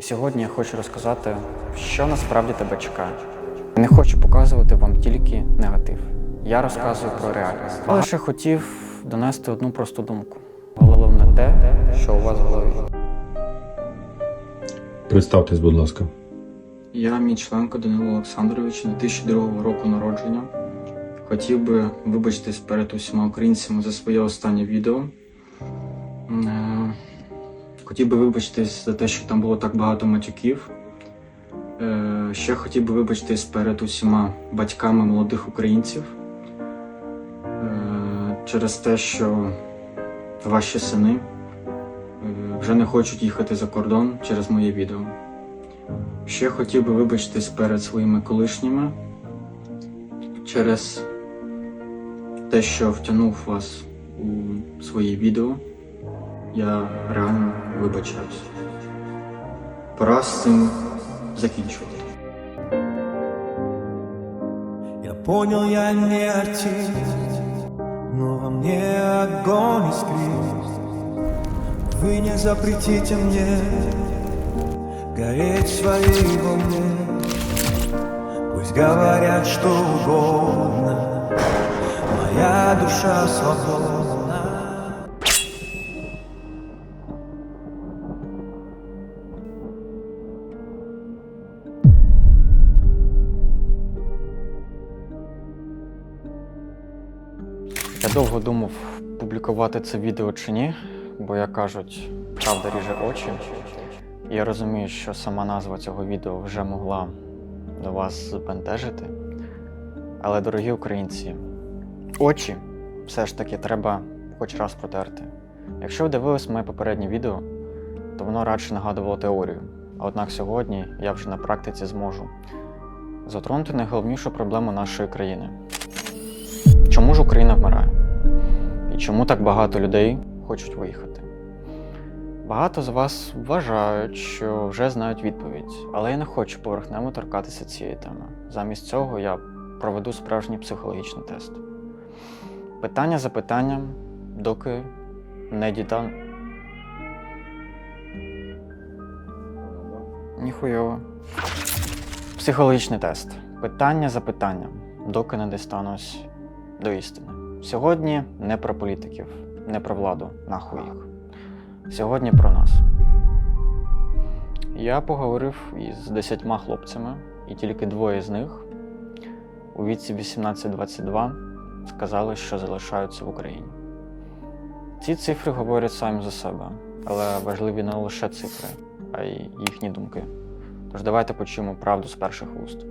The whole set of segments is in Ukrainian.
Сьогодні я хочу розказати, що насправді тебе чекає. Не хочу показувати вам тільки негатив. Я розказую про реальність. Я лише хотів донести одну просту думку. Головне те, що у вас в голові. Представтесь, будь ласка. Я Мічленко Данило Олександрович, 2002 року народження. Хотів би вибачитись перед усіма українцями за своє останнє відео. Хотів би вибачитись за те, що там було так багато матюків. Е, Ще хотів би вибачитись перед усіма батьками молодих українців е, через те, що ваші сини е, вже не хочуть їхати за кордон через моє відео. Ще хотів би вибачитись перед своїми колишніми через те, що втягнув вас у свої відео. Я реально вибачаюсь. Пора з цим закінчувати. Я понял, я не артист, но во мне огонь искрит. Вы не запретите мне гореть своей волне. Пусть говорят что угодно, моя душа свободна. Довго думав, публікувати це відео чи ні, бо, як кажуть, правда ріже очі. Я розумію, що сама назва цього відео вже могла до вас збентежити. Але, дорогі українці, очі все ж таки треба хоч раз протерти. Якщо ви дивились моє попереднє відео, то воно радше нагадувало теорію. Однак сьогодні я вже на практиці зможу затронути найголовнішу проблему нашої країни. Чому ж Україна вмирає? Чому так багато людей хочуть виїхати? Багато з вас вважають, що вже знають відповідь, але я не хочу поверхнево торкатися цієї теми. Замість цього я проведу справжній психологічний тест. Питання за питанням, доки не діда. Ніхуйово. Психологічний тест. Питання за питанням, доки не дістанусь до істини. Сьогодні не про політиків, не про владу, нахуй їх. Сьогодні про нас. Я поговорив із десятьма хлопцями, і тільки двоє з них у віці 18-22 сказали, що залишаються в Україні. Ці цифри говорять самі за себе, але важливі не лише цифри, а й їхні думки. Тож давайте почуємо правду з перших уст.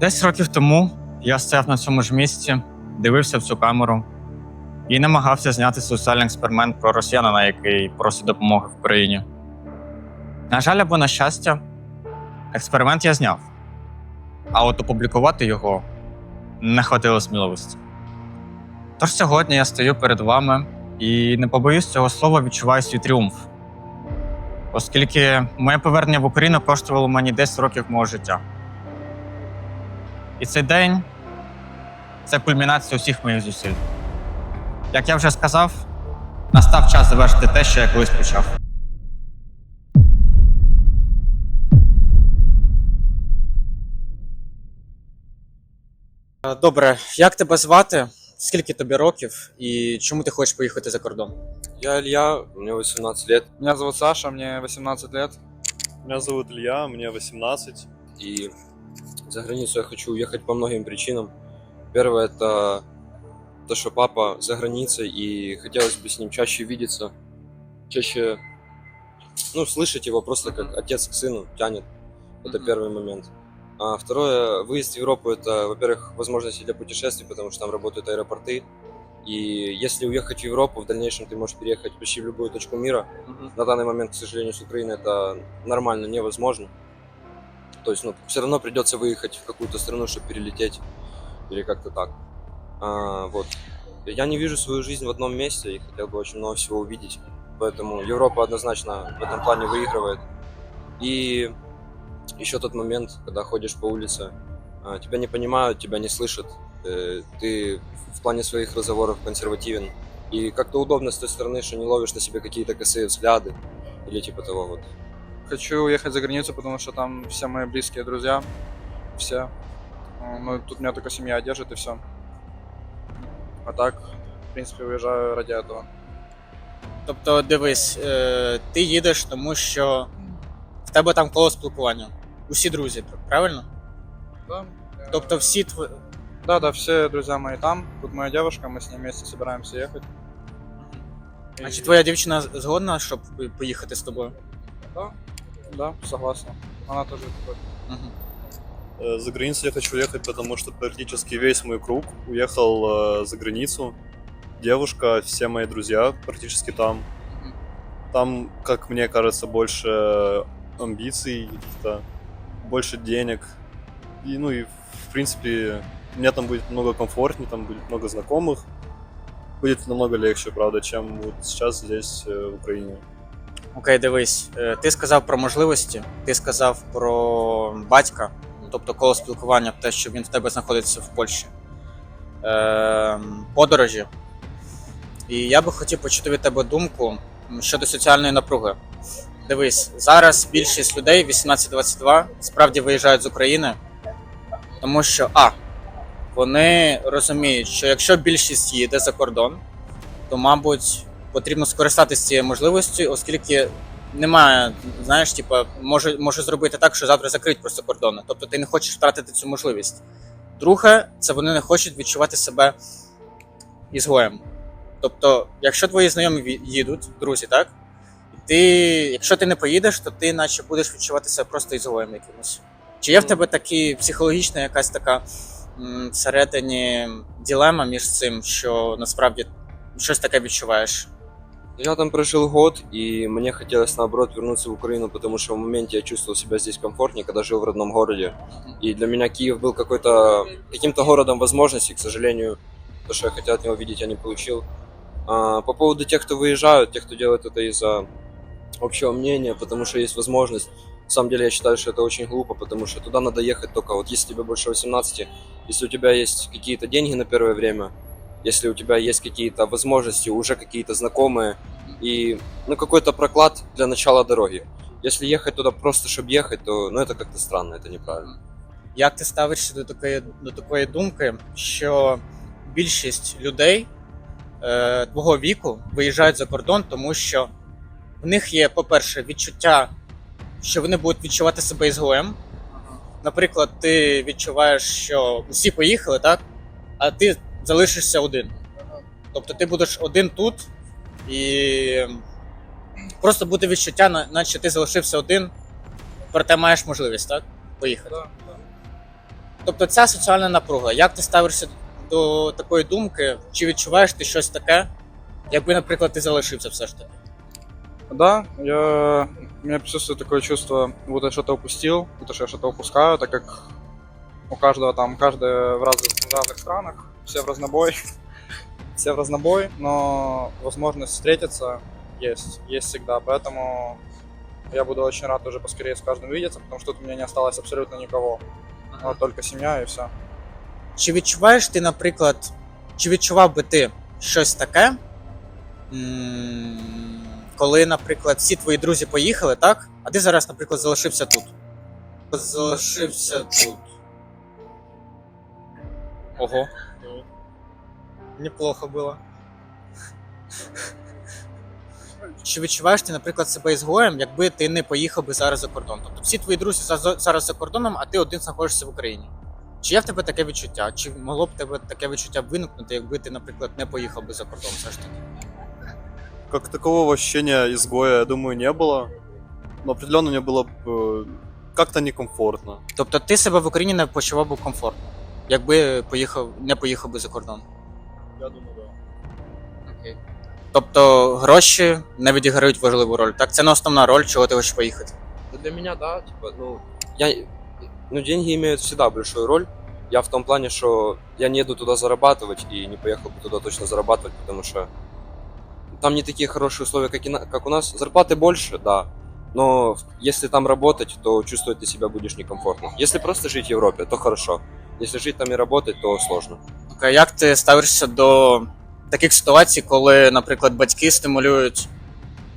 Десь років тому я стояв на цьому ж місці, дивився в цю камеру і намагався зняти соціальний експеримент про росіянина, який просить допомоги в Україні. На жаль, або на щастя, експеримент я зняв, а от опублікувати його не хватило сміливості. Тож сьогодні я стою перед вами і не побоюсь цього слова відчуваю свій тріумф, оскільки моє повернення в Україну коштувало мені 10 років мого життя. І цей день це кульмінація усіх моїх зусиль. Як я вже сказав, настав час завершити те, що я колись почав. Добре, як тебе звати? Скільки тобі років і чому ти хочеш поїхати за кордон? Я Илья, мне 18 лет, Меня зовут Саша, мне 18 лет. Меня зовут Илья, мне 18. и за границу я хочу уехать по многим причинам. Первое это то, что папа за границей, и хотелось бы с ним чаще видеться, чаще, ну, слышать его просто как отец к сыну тянет. Это первый момент. А второе, выезд в Европу это, во-первых, возможности для путешествий, потому что там работают аэропорты. И если уехать в Европу, в дальнейшем ты можешь переехать почти в любую точку мира. На данный момент, к сожалению, с Украины это нормально невозможно. То есть, ну, все равно придется выехать в какую-то страну, чтобы перелететь. Или как-то так. А, вот. Я не вижу свою жизнь в одном месте и хотел бы очень много всего увидеть. Поэтому Европа однозначно в этом плане выигрывает. И еще тот момент, когда ходишь по улице, а, тебя не понимают, тебя не слышат. э, ты в плане своих разговоров консервативен. И как-то удобно с той стороны, что не ловишь на себе какие-то косые взгляды или типа того вот. Хочу уехать за границу, потому что там все мои близкие друзья. Все. Э, Ну, тут меня только семья держит и все. А так, в принципе, уезжаю ради этого. Тобто, дивись, е, ти їдеш, тому що в тебе там коло спілкування. Усі друзі, правильно? Да. Тобто всі твої. Да, да, все друзья мои там. Тут моя девушка, мы с ней вместе собираемся ехать. А чи И- твоя дівчина згодна, щоб поїхати з тобою? Да, Да, согласна. Она тоже такой. Угу. Э, За границу я хочу ехать, потому что практически весь мой круг уехал э, за границу. Девушка, все мои друзья практически там. Там, как мне кажется, больше амбиций, каких-то, больше денег. И, ну и, в принципе, мне там будет много комфортнее, там будет много знакомых. Будет намного легче, правда, чем вот сейчас здесь, э, в Украине. Окей, дивись, е, ти сказав про можливості, ти сказав про батька, тобто коло спілкування, те, що він в тебе знаходиться в Польщі, е, подорожі. І я би хотів почути від тебе думку щодо соціальної напруги. Дивись, зараз більшість людей 18-22 справді виїжджають з України, тому що А. Вони розуміють, що якщо більшість їде за кордон, то, мабуть, потрібно скористатися цією можливістю, оскільки немає, знаєш, типа, може, може зробити так, що завтра закриють просто кордони. Тобто ти не хочеш втратити цю можливість. Друге, це вони не хочуть відчувати себе ізгоєм. Тобто, якщо твої знайомі їдуть, друзі, так? І ти, якщо ти не поїдеш, то ти наче будеш відчувати себе просто ізгоєм якимось. Чи є в тебе такі психологічна якась така м, всередині ділема між цим, що насправді щось таке відчуваєш? Я там прожил год, и мне хотелось наоборот вернуться в Украину, потому что в моменте я чувствовал себя здесь комфортнее, когда жил в родном городе. И для меня Киев был какой-то каким-то городом возможностей, к сожалению, то, что я хотел от него видеть, я не получил. А, по поводу тех, кто выезжают, тех, кто делает это из-за общего мнения, потому что есть возможность. На самом деле я считаю, что это очень глупо, потому что туда надо ехать только вот если тебе больше 18, если у тебя есть какие-то деньги на первое время, если у тебя есть какие-то возможности, уже какие-то знакомые, и ну какой-то проклад для начала дороги. Если ехать туда просто, чтобы ехать, то ну это как-то странно, это неправильно. Як ти ставишся до такої, до такої думки, що більшість людей е, твого віку виїжджають за кордон, тому що в них є, по-перше, відчуття, що вони будуть відчувати себе ізгоєм. Наприклад, ти відчуваєш, що всі поїхали, так? А ти залишишся один. Тобто ти будеш один тут, і просто буде відчуття, на- наче ти залишився один, проте маєш можливість, так? Поїхати. Тобто ця соціальна напруга. Як ти ставишся до такої думки? Чи відчуваєш ти щось таке, якби, наприклад, ти залишився все ж таки? Да, я... у меня присутствует такое чувство, будто я что-то упустил, будто что я что-то упускаю, так как у каждого там, каждый в разных, в разных странах, все в разнобой, все в разнобой, но возможность встретиться есть, есть всегда, поэтому я буду очень рад уже поскорее с каждым видеться, потому что тут у меня не осталось абсолютно никого, вот только семья и все. Чи відчуваєш ти, наприклад, чи відчував би ти щось таке, коли, наприклад, всі твої друзі поїхали, так? А ти зараз, наприклад, залишився тут? Залишився тут. Ого Неплохо було. Чи відчуваєш ти, наприклад, себе ізгоєм, якби ти не поїхав би зараз за кордон? Тобто всі твої друзі за- зараз за кордоном, а ти один знаходишся в Україні. Чи є в тебе таке відчуття? Чи могло б в тебе таке відчуття виникнути, якби ти, наприклад, не поїхав би за кордон все ж таки? Как такового ощущения изгоя, я думаю, не было. Но определенно мне было бы э, как-то некомфортно. Тобто ти себе в Україні не почував би комфортно, якби поїхав, не поїхав би за кордон. Я думаю, да. Окей. Тобто гроші не відіграють важливу роль. Так, це не основна роль, чого ти хочеш поїхати. Ну, для меня, да, типа, ну, я, ну, деньги имеют всегда большую роль. Я в том плане, что я не еду туда зарабатывать и не поехал бы туда точно зарабатывать, потому что там не такие хорошие условия, как, и на- как у нас. Зарплаты больше, да, но в- если там работать, то чувствовать ты себя будешь некомфортно. Если просто жить в Европе, то хорошо. Если жить там и работать, то сложно. Окей, Як ти ставишся до таких ситуацій, коли, наприклад, батьки стимулюють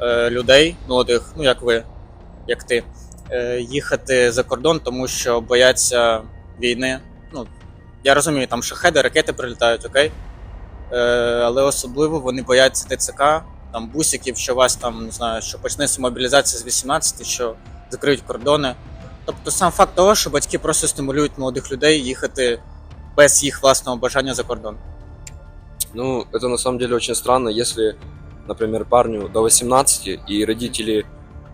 е, людей молодих, ну як ви, як ти, е, їхати за кордон, тому що бояться війни? Ну, я розумію, там шахеди, ракети прилітають, окей. Е, але особливо вони бояться ТЦК, там бусиків, що вас там, не знаю, що почнеться мобілізація з 18, що закриють кордони. Тобто сам факт того, що батьки просто стимулюють молодих людей їхати без їх власного бажання за кордон. Ну, это на самом деле очень странно, если, например, парню до 18 и родители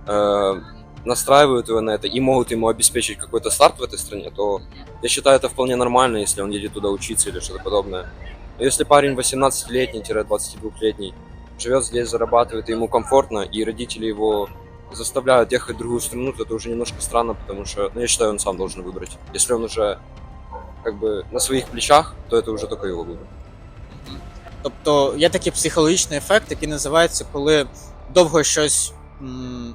э, настраивают его на это и могут ему обеспечить какой-то старт в этой стране, то я считаю это вполне нормально, если он едет туда учиться или что-то подобное. Но если парень 18-летний-22-летний живет здесь, зарабатывает, и ему комфортно, и родители его заставляют ехать в другую страну, то это уже немножко странно, потому что, ну, я считаю, он сам должен выбрать. Если он уже как бы на своих плечах, то это уже только его выбор. Тобто є такий психологічний ефект, який називається, коли довго щось м,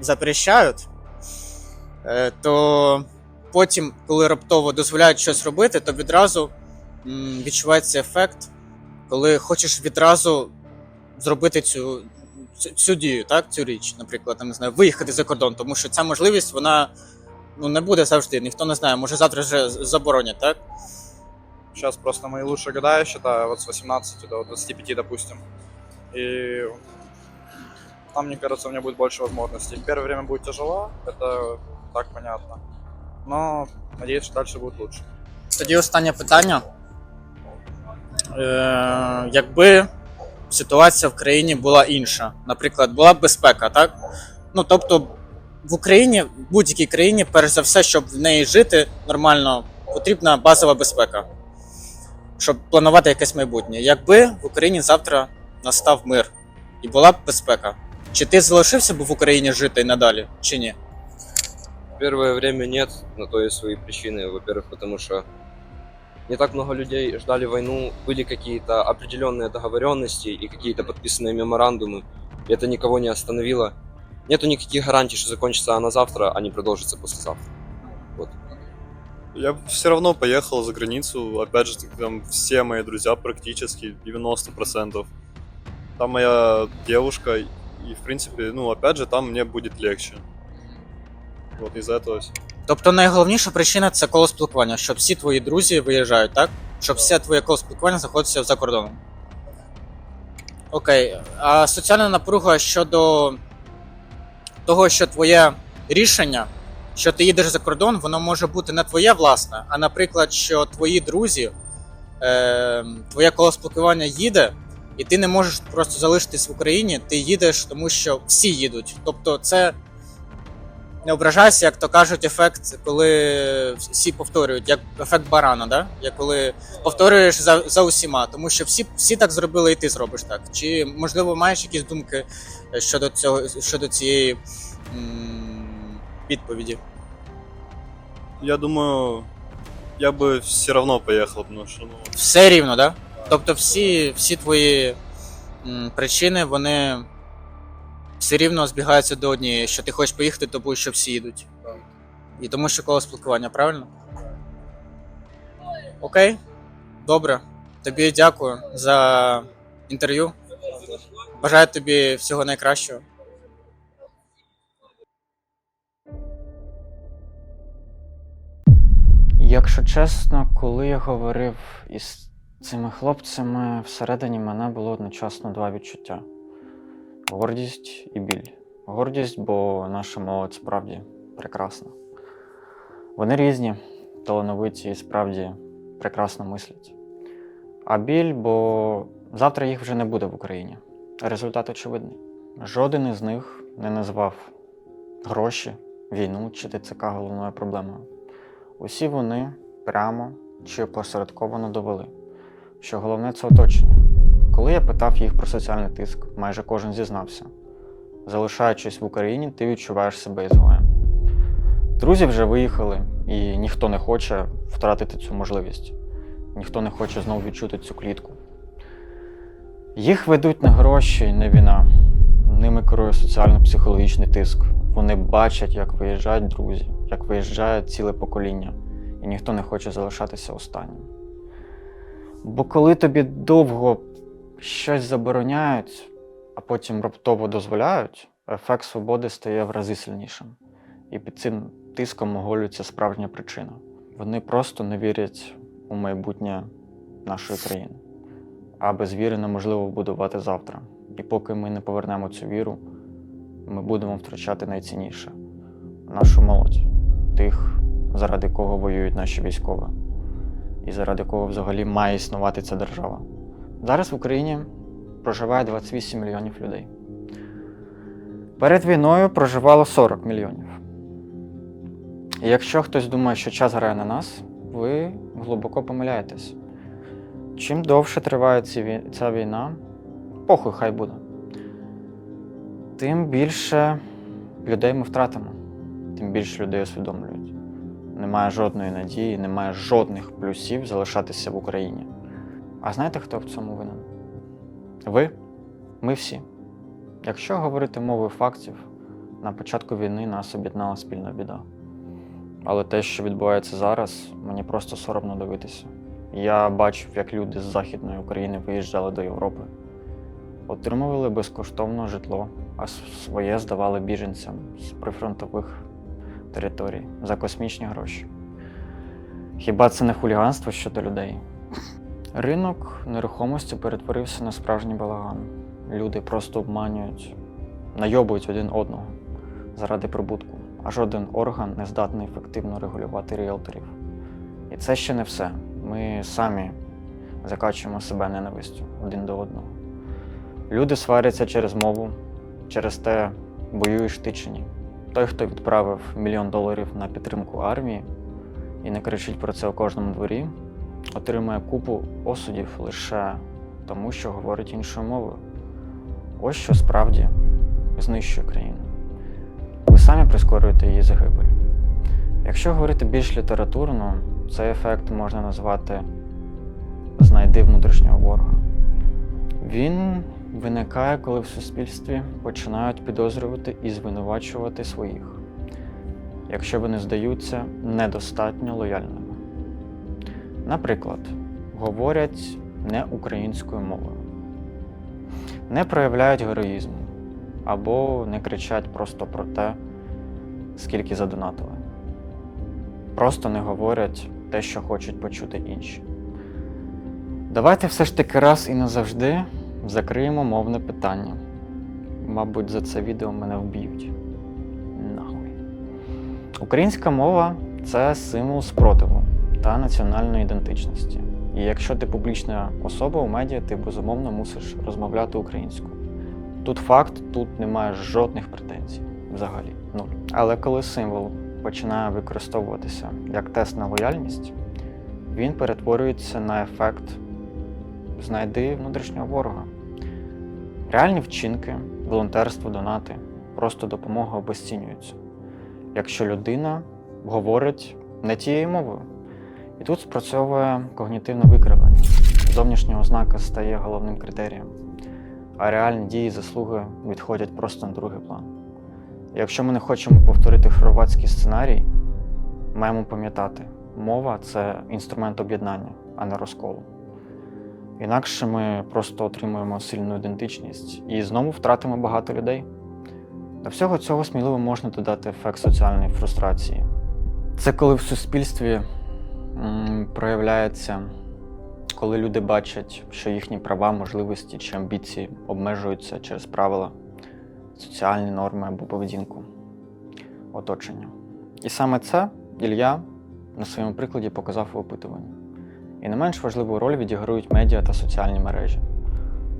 запрещають, е, то потім, коли раптово дозволяють щось робити, то відразу м, відчувається ефект, коли хочеш відразу зробити цю, цю, дію, так, цю річ, наприклад, там, не знаю, виїхати за кордон, тому що ця можливість, вона ну, не буде завжди, ніхто не знає, може завтра вже заборонять, так? Сейчас просто мои лучшие года, я считаю, вот с 18 до 25, допустим. И там, мне кажется, у меня будет больше возможностей. Первое время будет тяжело, это так понятно. Но надеюсь, что дальше будет лучше. Тоді останнє питання. Е, якби ситуація в країні була інша, наприклад, була б безпека, так? Ну тобто в Україні, в будь-якій країні, перш за все, щоб в неї жити нормально, потрібна базова безпека, щоб планувати якесь майбутнє. Якби в Україні завтра настав мир і була б безпека, чи ти залишився б в Україні жити і надалі, чи ні? Первое время нет, на то есть свои причины. Во-первых, потому что не так много людей ждали войну, были какие-то определенные договоренности и какие-то подписанные меморандумы, и это никого не остановило. Нету никаких гарантий, что закончится она завтра, а не продолжится послезавтра. Я все равно поехал за границу. Опять же, там все мои друзья практически, 90%. Там моя девушка, и, в принципе, ну, опять же, там мне будет легче. Вот из-за этого всё. Тобто найголовніша причина це коло спілкування, щоб всі твої друзі виїжджають, так? Щоб все твоє коло спілкування знаходиться за кордоном. Окей. А соціальна напруга щодо того, що твоє рішення, що ти їдеш за кордон, воно може бути не твоє власне, а наприклад, що твої друзі, е, твоє коло спілкування їде, і ти не можеш просто залишитись в Україні, ти їдеш, тому що всі їдуть. Тобто, це не ображайся, як то кажуть, ефект, коли всі повторюють, як ефект барана, да? як коли повторюєш за, за усіма, тому що всі, всі так зробили, і ти зробиш так. Чи можливо маєш якісь думки е, щодо цього щодо цієї м- відповіді? Я думаю, я бы все равно поехал, потому что, ну, Все рівно, да? Тобто всі, всі твої м, причини, вони все рівно збігаються до однієї, що ти хочеш поїхати, тому що всі їдуть. І тому що коло спілкування, правильно? Окей, добре. Тобі дякую за інтерв'ю. Бажаю тобі всього найкращого. Якщо чесно, коли я говорив із цими хлопцями, всередині мене було одночасно два відчуття: гордість і біль. Гордість, бо наша молодь справді прекрасна. Вони різні, талановиті і справді прекрасно мислять. А біль, бо завтра їх вже не буде в Україні. Результат очевидний. Жоден із них не назвав гроші, війну чи ТЦК головною проблемою. Усі вони прямо чи опосередковано довели, що головне це оточення. Коли я питав їх про соціальний тиск, майже кожен зізнався. Залишаючись в Україні, ти відчуваєш себе ізгоєм. Друзі вже виїхали, і ніхто не хоче втратити цю можливість. Ніхто не хоче знову відчути цю клітку. Їх ведуть не гроші, не війна. Ними керує соціально-психологічний тиск. Вони бачать, як виїжджають друзі, як виїжджає ціле покоління, і ніхто не хоче залишатися останнім. Бо коли тобі довго щось забороняють, а потім раптово дозволяють, ефект свободи стає в рази сильнішим. І під цим тиском оголюється справжня причина. Вони просто не вірять у майбутнє нашої країни. А без віри неможливо будувати завтра. І поки ми не повернемо цю віру, ми будемо втрачати найцінніше нашу молодь, тих, заради кого воюють наші військові, і заради кого взагалі має існувати ця держава. Зараз в Україні проживає 28 мільйонів людей. Перед війною проживало 40 мільйонів. І якщо хтось думає, що час грає на нас, ви глибоко помиляєтесь. Чим довше триває ця війна, похуй хай буде, тим більше людей ми втратимо, тим більше людей усвідомлюють. Немає жодної надії, немає жодних плюсів залишатися в Україні. А знаєте, хто в цьому винен? Ви, ми всі. Якщо говорити мовою фактів, на початку війни нас об'єднала спільна біда. Але те, що відбувається зараз, мені просто соромно дивитися. Я бачив, як люди з Західної України виїжджали до Європи, отримували безкоштовно житло, а своє здавали біженцям з прифронтових територій за космічні гроші. Хіба це не хуліганство щодо людей? Ринок нерухомості перетворився на справжній балаган. Люди просто обманюють, найобують один одного заради прибутку, а жоден орган не здатний ефективно регулювати ріелторів. І це ще не все. Ми самі закачуємо себе ненавистю один до одного. Люди сваряться через мову, через те, воюєш ти чи ні. Той, хто відправив мільйон доларів на підтримку армії і не кричить про це у кожному дворі, отримує купу осудів лише тому, що говорить іншою мовою. Ось що справді знищує країну. Ви самі прискорюєте її загибель. Якщо говорити більш літературно, цей ефект можна назвати знайди внутрішнього ворога. Він виникає, коли в суспільстві починають підозрювати і звинувачувати своїх, якщо вони здаються недостатньо лояльними. Наприклад, говорять не українською мовою, не проявляють героїзму або не кричать просто про те, скільки задонатили. Просто не говорять те, що хочуть почути інші. Давайте все ж таки раз і назавжди закриємо мовне питання. Мабуть, за це відео мене вб'ють. Нахуй. Українська мова це символ спротиву та національної ідентичності. І якщо ти публічна особа у медіа, ти безумовно мусиш розмовляти українською. Тут факт, тут немає жодних претензій взагалі. Нуль. Але коли символ починає використовуватися як тест на лояльність, він перетворюється на ефект знайди внутрішнього ворога. Реальні вчинки, волонтерство, донати, просто допомога обесцінюються, якщо людина говорить не тією мовою. І тут спрацьовує когнітивне викривлення. Зовнішня ознака стає головним критерієм, а реальні дії і заслуги відходять просто на другий план. Якщо ми не хочемо повторити хорватський сценарій, маємо пам'ятати, мова це інструмент об'єднання, а не розколу. Інакше ми просто отримуємо сильну ідентичність і знову втратимо багато людей. До всього цього сміливо можна додати ефект соціальної фрустрації. Це коли в суспільстві проявляється, коли люди бачать, що їхні права, можливості чи амбіції обмежуються через правила, соціальні норми або поведінку оточення. І саме це Ілля на своєму прикладі показав у опитуванні. І не менш важливу роль відіграють медіа та соціальні мережі.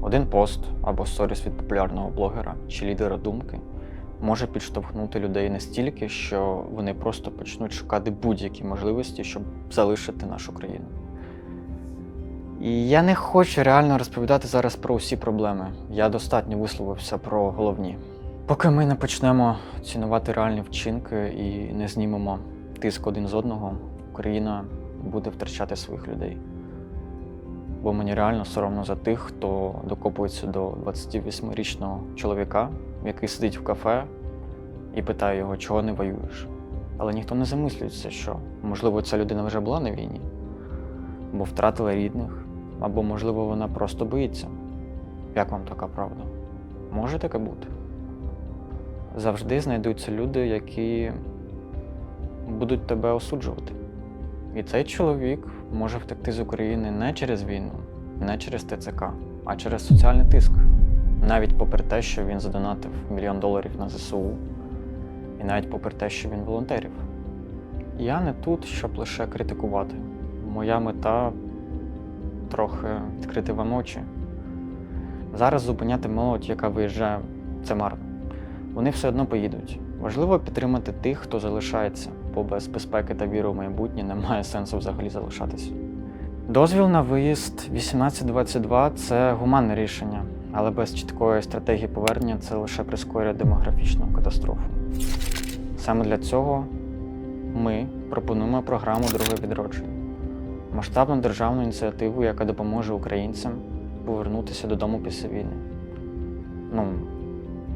Один пост або сторіс від популярного блогера чи лідера думки може підштовхнути людей настільки, що вони просто почнуть шукати будь-які можливості, щоб залишити нашу країну. І я не хочу реально розповідати зараз про усі проблеми. Я достатньо висловився про головні. Поки ми не почнемо цінувати реальні вчинки і не знімемо тиск один з одного, Україна буде втрачати своїх людей. Бо мені реально соромно за тих, хто докопується до 28-річного чоловіка, який сидить в кафе і питає його, чого не воюєш. Але ніхто не замислюється, що можливо ця людина вже була на війні, бо втратила рідних, Або, можливо, вона просто боїться. Як вам така правда? Може таке бути? Завжди знайдуться люди, які будуть тебе осуджувати. І цей чоловік може втекти з України не через війну, не через ТЦК, а через соціальний тиск. Навіть попри те, що він задонатив мільйон доларів на ЗСУ, і навіть попри те, що він волонтерів. Я не тут, щоб лише критикувати. Моя мета трохи відкрити вам очі. Зараз зупиняти молодь, яка виїжджає, це марно. Вони все одно поїдуть. Важливо підтримати тих, хто залишається, бо без безпеки та віри в майбутнє немає сенсу взагалі залишатись. Дозвіл на виїзд 1822 це гуманне рішення, але без чіткої стратегії повернення це лише прискорює демографічну катастрофу. Саме для цього ми пропонуємо програму Друге відродження масштабну державну ініціативу, яка допоможе українцям повернутися додому після війни. Ну,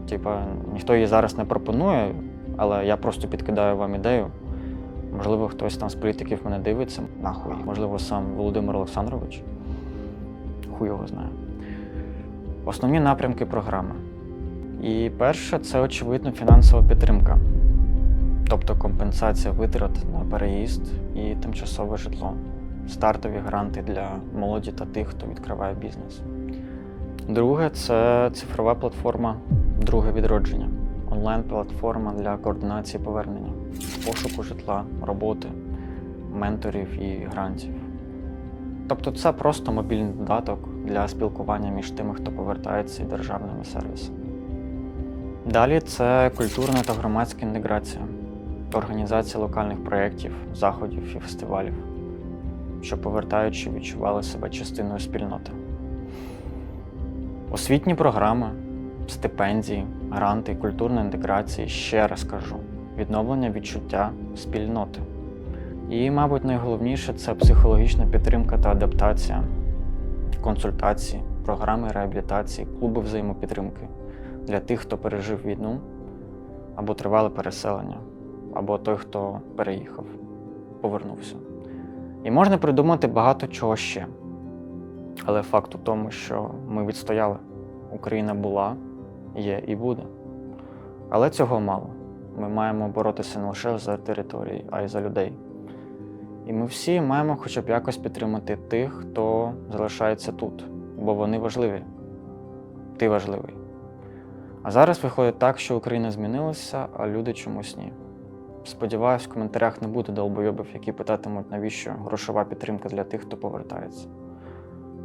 типа, ніхто її зараз не пропонує, але я просто підкидаю вам ідею. Можливо, хтось там з політиків мене дивиться, нахуй. Можливо, сам Володимир Олександрович. Хуй його знає. Основні напрямки програми. І перше це, очевидно, фінансова підтримка, тобто компенсація витрат на переїзд і тимчасове житло, стартові гранти для молоді та тих, хто відкриває бізнес. Друге це цифрова платформа Друге відродження, онлайн-платформа для координації повернення, пошуку житла, роботи, менторів і грантів. Тобто це просто мобільний додаток для спілкування між тими, хто повертається і державними сервісами. Далі це культурна та громадська інтеграція, організація локальних проєктів, заходів і фестивалів, що повертаючи відчували себе частиною спільноти. Освітні програми, стипендії, гранти, культурна інтеграція, ще раз кажу, відновлення відчуття спільноти. І, мабуть, найголовніше це психологічна підтримка та адаптація, консультації, програми реабілітації, клуби взаємопідтримки для тих, хто пережив війну або тривале переселення, або той, хто переїхав, повернувся. І можна придумати багато чого ще. Але факт у тому, що ми відстояли. Україна була, є і буде. Але цього мало. Ми маємо боротися не лише за території, а й за людей. І ми всі маємо хоча б якось підтримати тих, хто залишається тут, бо вони важливі. Ти важливий. А зараз виходить так, що Україна змінилася, а люди чомусь ні. Сподіваюсь, в коментарях не буде долбойобів, які питатимуть, навіщо грошова підтримка для тих, хто повертається.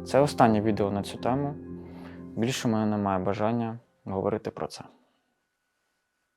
Це останнє відео на цю тему. Більше в мене немає бажання говорити про це.